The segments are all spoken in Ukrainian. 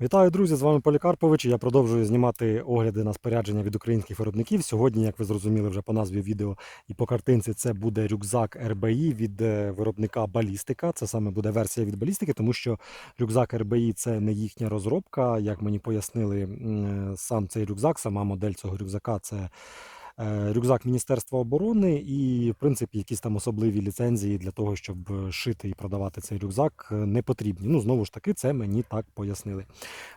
Вітаю, друзі! З вами Полікарпович. Я продовжую знімати огляди на спорядження від українських виробників. Сьогодні, як ви зрозуміли вже по назві відео і по картинці, це буде рюкзак RBI від е, виробника Балістика. Це саме буде версія від балістики, тому що рюкзак RBI це не їхня розробка. Як мені пояснили, е, сам цей рюкзак, сама модель цього рюкзака це. Е, Рюкзак Міністерства оборони і, в принципі, якісь там особливі ліцензії для того, щоб е, шити і продавати цей рюкзак, е, не потрібні. Ну, знову ж таки, це мені так пояснили.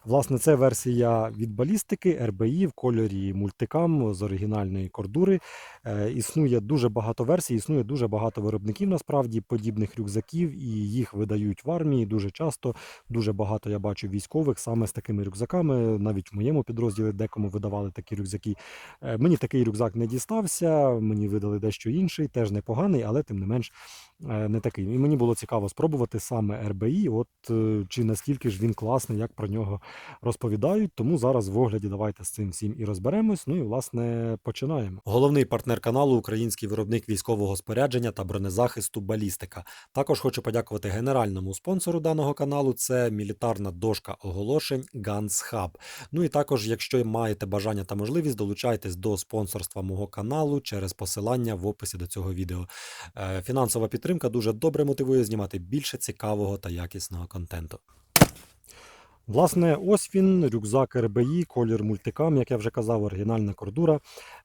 Власне, це версія від балістики RBI в кольорі мультикам з оригінальної кордури. Існує дуже багато версій, існує дуже багато виробників насправді подібних рюкзаків, і їх видають в армії дуже часто. Дуже багато я бачу військових саме з такими рюкзаками. Навіть в моєму підрозділі декому видавали такі рюкзаки. Мені такий рюкзак не дістався, мені видали дещо інший, теж непоганий, але тим не менш е, не такий. І мені було цікаво спробувати саме RBI, от е, чи наскільки ж він класний, як про нього розповідають. Тому зараз в огляді давайте з цим всім і розберемось. Ну і власне починаємо. Головний партнер каналу український виробник військового спорядження та бронезахисту Балістика. Також хочу подякувати генеральному спонсору даного каналу. Це мілітарна дошка оголошень Guns Hub. Ну і також, якщо маєте бажання та можливість, долучайтесь до спонсорства мого каналу через посилання в описі до цього відео. Е, Фінансова підтримка дуже добре мотивує знімати більше цікавого та якісного контенту. Власне, ось він, рюкзак RBI, колір мультикам, як я вже казав, оригінальна кордура.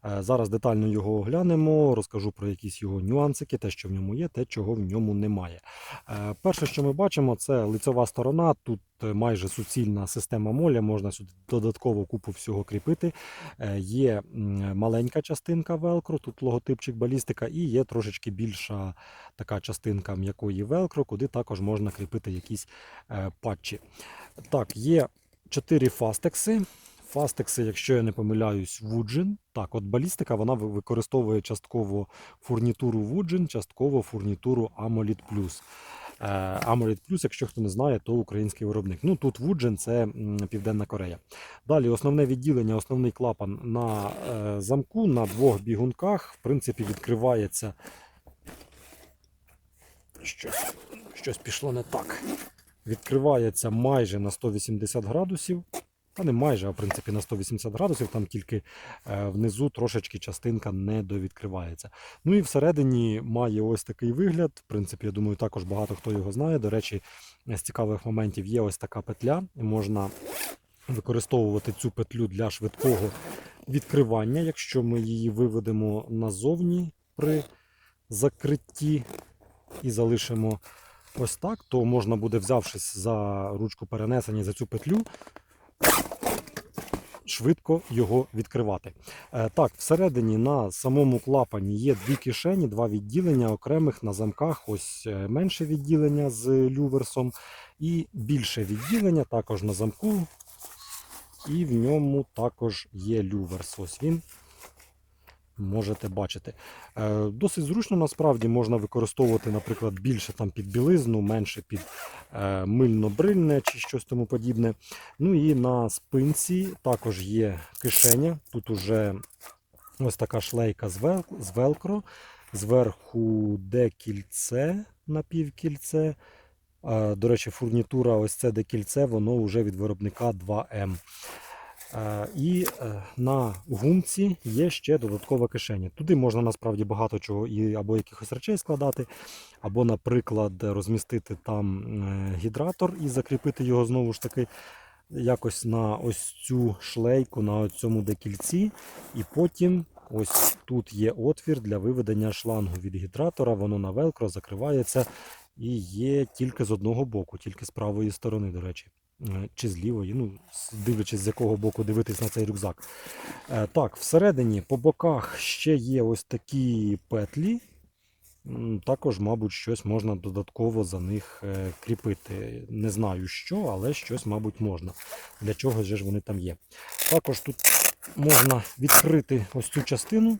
Е, Зараз детально його оглянемо, розкажу про якісь його нюансики, те, що в ньому є, те, чого в ньому немає. Е, Перше, що ми бачимо, це лицьова сторона. Тут е, майже суцільна система моля, можна сюди додатково купу всього кріпити. Є маленька частинка велкро, тут логотипчик балістика, і є трошечки більша така частинка м'якої велкро, куди також можна кріпити якісь патчі. Так, є 4 фастекси. Фастекси, якщо я не помиляюсь, Вуджин. Так, от балістика вона використовує частково фурнітуру Вуджин, частково фурнітуру AMOLED Plus. Е, AMOLED Plus, якщо хто не знає, то український виробник. Ну тут Вуджин це Південна Корея. Далі основне відділення, основний клапан на е, замку на двох бігунках. В принципі, відкривається. Щось, щось пішло не так відкривається майже на 180 градусів. Та не майже, а в принципі на 180 градусів, там тільки е, внизу трошечки частинка не довідкривається. Ну і всередині має ось такий вигляд. В принципі, я думаю, також багато хто його знає. До речі, з цікавих моментів є ось така петля. Можна використовувати цю петлю для швидкого відкривання, якщо ми її виведемо назовні при закритті і залишимо ось так, то можна буде, взявшись за ручку перенесення за цю петлю, швидко його відкривати. Е, Так, всередині на самому клапані є дві кишені, два відділення окремих на замках. Ось е, менше відділення з люверсом і більше відділення також на замку. І в ньому також є люверс. Ось він. Можете бачити. Е, Досить зручно насправді можна використовувати, наприклад, більше там під білизну, менше під е, мильно-брильне чи щось тому подібне. Ну і на спинці також є кишеня. Тут уже ось така шлейка з, вел, велкро. Зверху декільце напівкільце. Е, До речі, фурнітура, ось це декільце, воно вже від виробника 2М. Е, І е, на гумці є ще додаткова кишеня. Туди можна насправді багато чого і або якихось речей складати, або, наприклад, розмістити там е, гідратор і закріпити його знову ж таки якось на ось цю шлейку, на цьому декільці. І потім ось тут є отвір для виведення шлангу від гідратора, воно на велкро закривається і є тільки з одного боку, тільки з правої сторони, до речі. Е, Чи з лівої, ну, дивлячись, з якого боку дивитись на цей рюкзак. Е, Так, всередині по боках ще є ось такі петлі. Також, мабуть, щось можна додатково за них е, кріпити. Не знаю що, але щось, мабуть, можна. Для чого ж вони там є. Також тут можна відкрити ось цю частину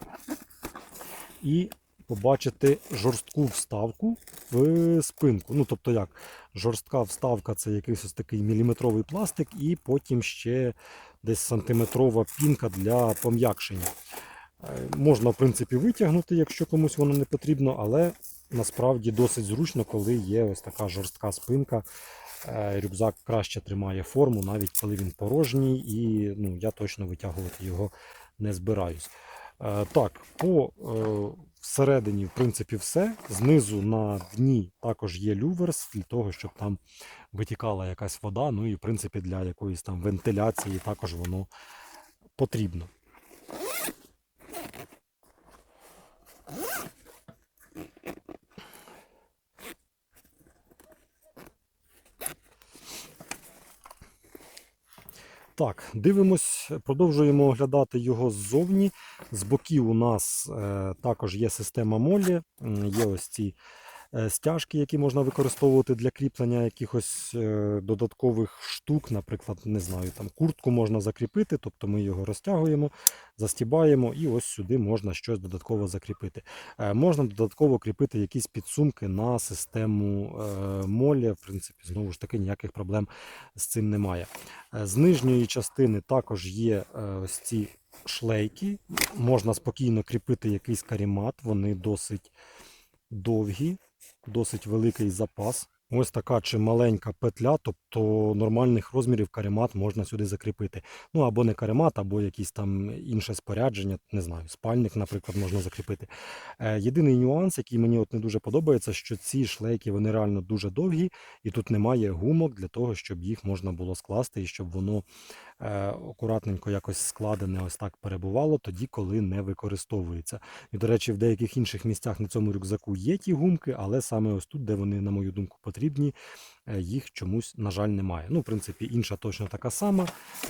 і побачити жорстку вставку в спинку. Ну, тобто як, жорстка вставка це якийсь ось такий міліметровий пластик, і потім ще десь сантиметрова пінка для пом'якшення. Е, Можна, в принципі, витягнути, якщо комусь воно не потрібно, але насправді досить зручно, коли є ось така жорстка спинка. Е, Рюкзак краще тримає форму, навіть коли він порожній, і ну, я точно витягувати його не збираюсь. Е, Так, по всередині, в принципі, все. Знизу на дні також є люверс для того, щоб там витікала якась вода. Ну і в принципі для якоїсь там вентиляції також воно потрібно. Так, дивимось, продовжуємо оглядати його ззовні. З боків у нас е, також є система молі, є ось ці стяжки, які можна використовувати для кріплення якихось е, додаткових штук, наприклад, не знаю, там куртку можна закріпити, тобто ми його розтягуємо, застібаємо, і ось сюди можна щось додатково закріпити. Е, можна додатково кріпити якісь підсумки на систему е, молі. В принципі, знову ж таки, ніяких проблем з цим немає. Е, З нижньої частини також є е, ось ці шлейки. Можна спокійно кріпити якийсь карімат, вони досить довгі, досить великий запас. Ось така чи маленька петля, тобто нормальних розмірів каремат можна сюди закріпити. Ну або не каремат, або якийсь там інше спорядження, не знаю, спальник, наприклад, можна закріпити. Е, єдиний нюанс, який мені от не дуже подобається, що ці шлейки вони реально дуже довгі, і тут немає гумок для того, щоб їх можна було скласти і щоб воно акуратненько якось складене, ось так перебувало тоді, коли не використовується. І, до речі, в деяких інших місцях на цьому рюкзаку є ті гумки, але саме ось тут, де вони, на мою думку, потрібні, е, їх чомусь, на жаль, немає. Ну, в принципі, інша точно така сама,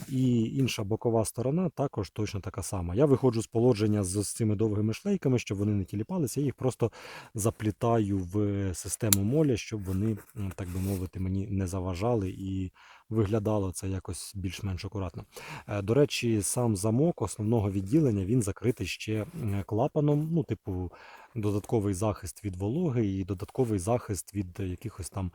і інша бокова сторона також точно така сама. Я виходжу з положення з цими довгими шлейками, щоб вони не тіліпалися, я їх просто заплітаю в систему молі, щоб вони, так би мовити, мені не заважали і виглядало це якось більш-менш акуратно. Е, До речі, сам замок основного відділення він закритий ще клапаном, ну, типу, додатковий захист від вологи і додатковий захист від якихось там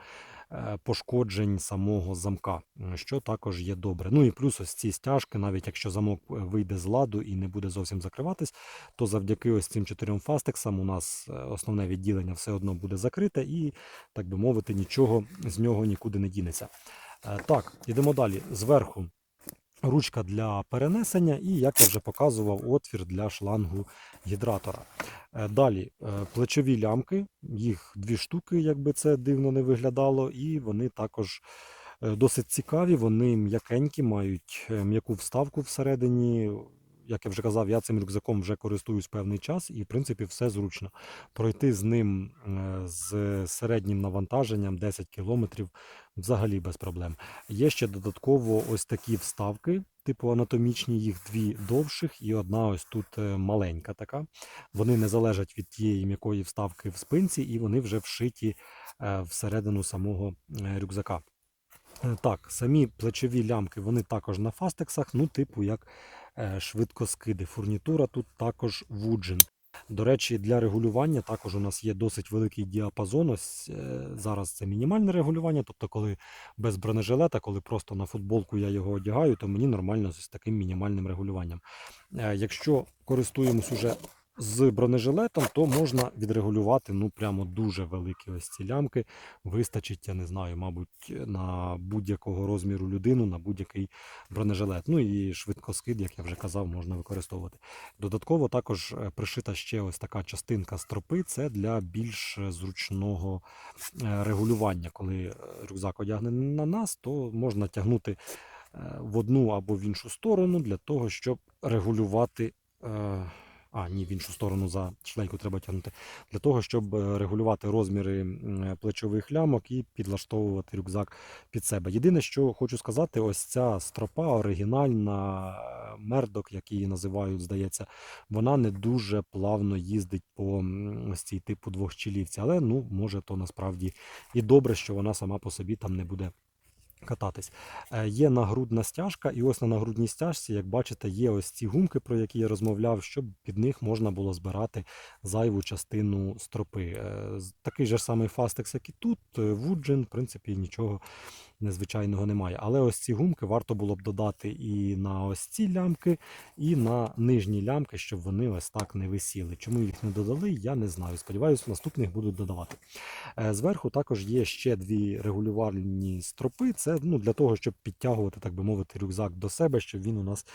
е, пошкоджень самого замка, що також є добре. Ну і плюс ось ці стяжки, навіть якщо замок е, вийде з ладу і не буде зовсім закриватись, то завдяки ось цим чотирьом фастексам у нас е, основне відділення все одно буде закрите і, так би мовити, нічого з нього нікуди не дінеться. Е, Так, йдемо далі. Зверху ручка для перенесення і, як я вже показував, отвір для шлангу гідратора. Е, Далі е, плечові лямки, їх дві штуки, якби це дивно не виглядало, і вони також е, досить цікаві, вони м'якенькі, мають м'яку вставку всередині. Як я вже казав, я цим рюкзаком вже користуюсь певний час, і в принципі все зручно. Пройти з ним е, з середнім навантаженням 10 км взагалі без проблем. Є ще додатково ось такі вставки, типу анатомічні, їх дві довших і одна ось тут е, маленька така. Вони не залежать від тієї м'якої вставки в спинці, і вони вже вшиті е, всередину самого рюкзака. Так, самі плечові лямки вони також на фастексах, ну, типу як швидкоскиди. Фурнітура тут також вуджен. До речі, для регулювання також у нас є досить великий діапазон. Ось е, зараз це мінімальне регулювання, тобто, коли без бронежилета, коли просто на футболку я його одягаю, то мені нормально з таким мінімальним регулюванням. Е, Якщо користуємось уже з бронежилетом, то можна відрегулювати ну прямо дуже великі ось ці лямки. Вистачить, я не знаю, мабуть, на будь-якого розміру людину, на будь-який бронежилет. Ну і швидкоскид, як я вже казав, можна використовувати. Додатково також е, пришита ще ось така частинка стропи. Це для більш зручного е, регулювання. Коли е, рюкзак одягнений на нас, то можна тягнути в одну або в іншу сторону для того, щоб регулювати. А, ні, в іншу сторону за шлейку треба тягнути. Для того, щоб е, регулювати розміри плечових лямок і підлаштовувати рюкзак під себе. Єдине, що хочу сказати, ось ця стропа оригінальна, е, мердок, як її називають, здається, вона не дуже плавно їздить по ось цій типу двохчелівці. Але ну, може, то насправді і добре, що вона сама по собі там не буде кататись. Е, Є нагрудна стяжка, і ось на нагрудній стяжці, як бачите, є ось ці гумки, про які я розмовляв, щоб під них можна було збирати зайву частину стропи. Е, Такий же самий фастекс, як і тут, е, Вуджин, в принципі, нічого незвичайного немає. Але ось ці гумки варто було б додати і на ось ці лямки, і на нижні лямки, щоб вони ось так не висіли. Чому їх не додали, я не знаю. Сподіваюся, наступних будуть додавати. Е, Зверху також є ще дві регулювальні стропи. Це ну, для того, щоб підтягувати, так би мовити, рюкзак до себе, щоб він у нас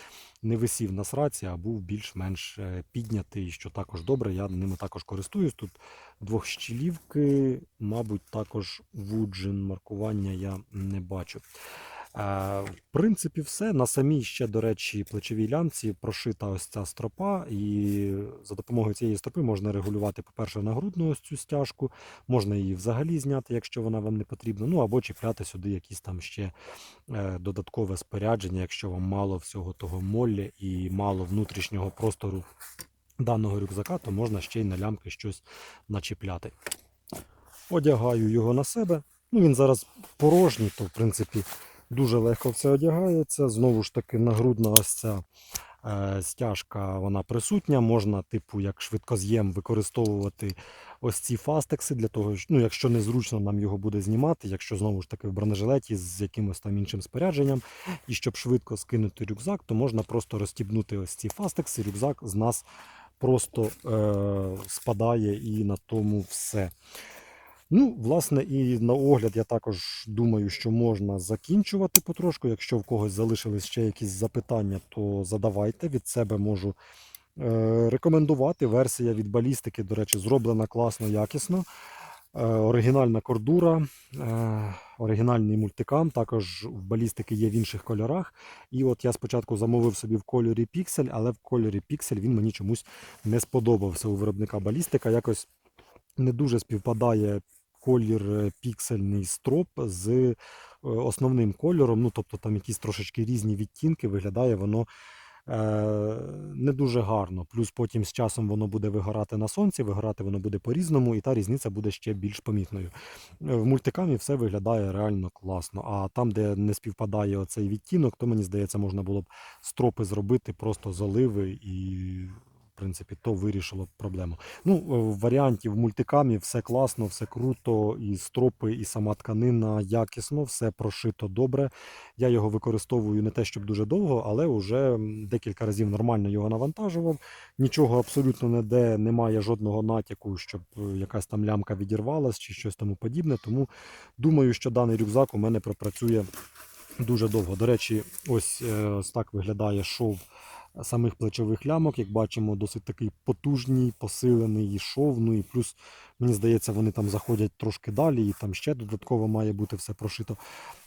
не висів на сраці, а був більш-менш е, піднятий, що також добре. Я ними також користуюсь. Тут двохщілівки, мабуть, також вуджин маркування я не бачу. Е, В принципі, все. На самій ще, до речі, плечовій лямці прошита ось ця стропа, і за допомогою цієї стропи можна регулювати, по-перше, нагрудну ось цю стяжку, можна її взагалі зняти, якщо вона вам не потрібна. Ну або чіпляти сюди якісь там ще е, додаткове спорядження, якщо вам мало всього того моллі і мало внутрішнього простору даного рюкзака, то можна ще й на лямки щось начіпляти. Одягаю його на себе. Ну, він зараз порожній, то в принципі дуже легко все одягається. Знову ж таки, нагрудна ось ця е, стяжка вона присутня. Можна, типу, як швидкоз'єм використовувати ось ці фастекси для того, ну, якщо незручно нам його буде знімати, якщо знову ж таки в бронежилеті з якимось там іншим спорядженням, і щоб швидко скинути рюкзак, то можна просто розстібнути ось ці фастекси. Рюкзак з нас просто е, спадає і на тому все. Ну, власне, і на огляд я також думаю, що можна закінчувати потрошку. Якщо в когось залишились ще якісь запитання, то задавайте. Від себе можу е, рекомендувати. Версія від балістики, до речі, зроблена класно, якісно. Е, оригінальна кордура, е, оригінальний мультикам. Також в балістики є в інших кольорах. І от я спочатку замовив собі в кольорі піксель, але в кольорі піксель він мені чомусь не сподобався у виробника балістика. Якось не дуже співпадає колір е, піксельний строп з е, основним кольором. Ну, тобто там якісь трошечки різні відтінки, виглядає воно е, не дуже гарно. Плюс потім з часом воно буде вигорати на сонці, вигорати воно буде по-різному, і та різниця буде ще більш помітною. В мультикамі все виглядає реально класно. А там, де не співпадає оцей відтінок, то мені здається, можна було б стропи зробити просто з оливи і. Принципі, то вирішило проблему. Ну, е, в варіанті в мультикамі все класно, все круто, і стропи, і сама тканина якісно, все прошито добре. Я його використовую не те, щоб дуже довго, але вже декілька разів нормально його навантажував. Нічого абсолютно ніде немає жодного натяку, щоб е, якась там лямка відірвалась чи щось тому подібне. Тому думаю, що даний рюкзак у мене пропрацює дуже довго. До речі, ось, е, так виглядає шов самих плечових лямок. Як бачимо, досить такий потужний, посилений шов. Ну і плюс, мені здається, вони там заходять трошки далі, і там ще додатково має бути все прошито.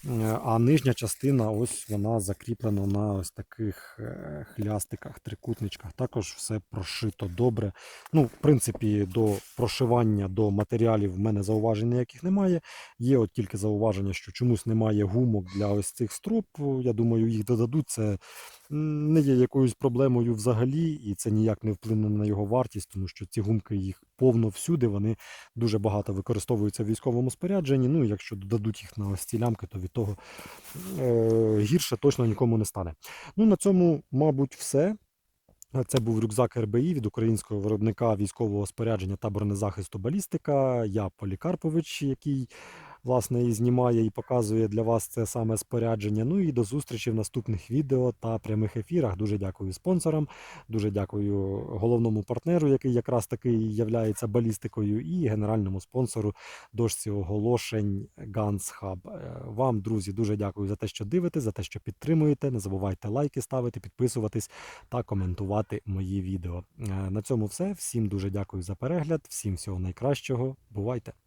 Е, А нижня частина, ось вона закріплена на ось таких е, хлястиках, трикутничках. Також все прошито добре. Ну, в принципі, до прошивання до матеріалів в мене зауважень ніяких немає. Є от тільки зауваження, що чомусь немає гумок для ось цих строп. Я думаю, їх додадуть. Це не є якоюсь проблемою взагалі, і це ніяк не вплине на його вартість, тому що ці гумки їх повно всюди. Вони дуже багато використовуються в військовому спорядженні. Ну, якщо додадуть їх на ось ці лямки, то від того е, гірше точно нікому не стане. Ну, на цьому, мабуть, все. Це був рюкзак РБІ від українського виробника військового спорядження та бронезахисту балістика. Я Полікарпович, який власне і знімає і показує для вас це саме спорядження. Ну і до зустрічі в наступних відео та прямих ефірах. Дуже дякую спонсорам, дуже дякую головному партнеру, який якраз таки являється балістикою, і генеральному спонсору дошці оголошень Guns Hub. Е, Вам, друзі, дуже дякую за те, що дивитесь, за те, що підтримуєте. Не забувайте лайки ставити, підписуватись та коментувати мої відео. Е, На цьому все. Всім дуже дякую за перегляд, всім всього найкращого. Бувайте!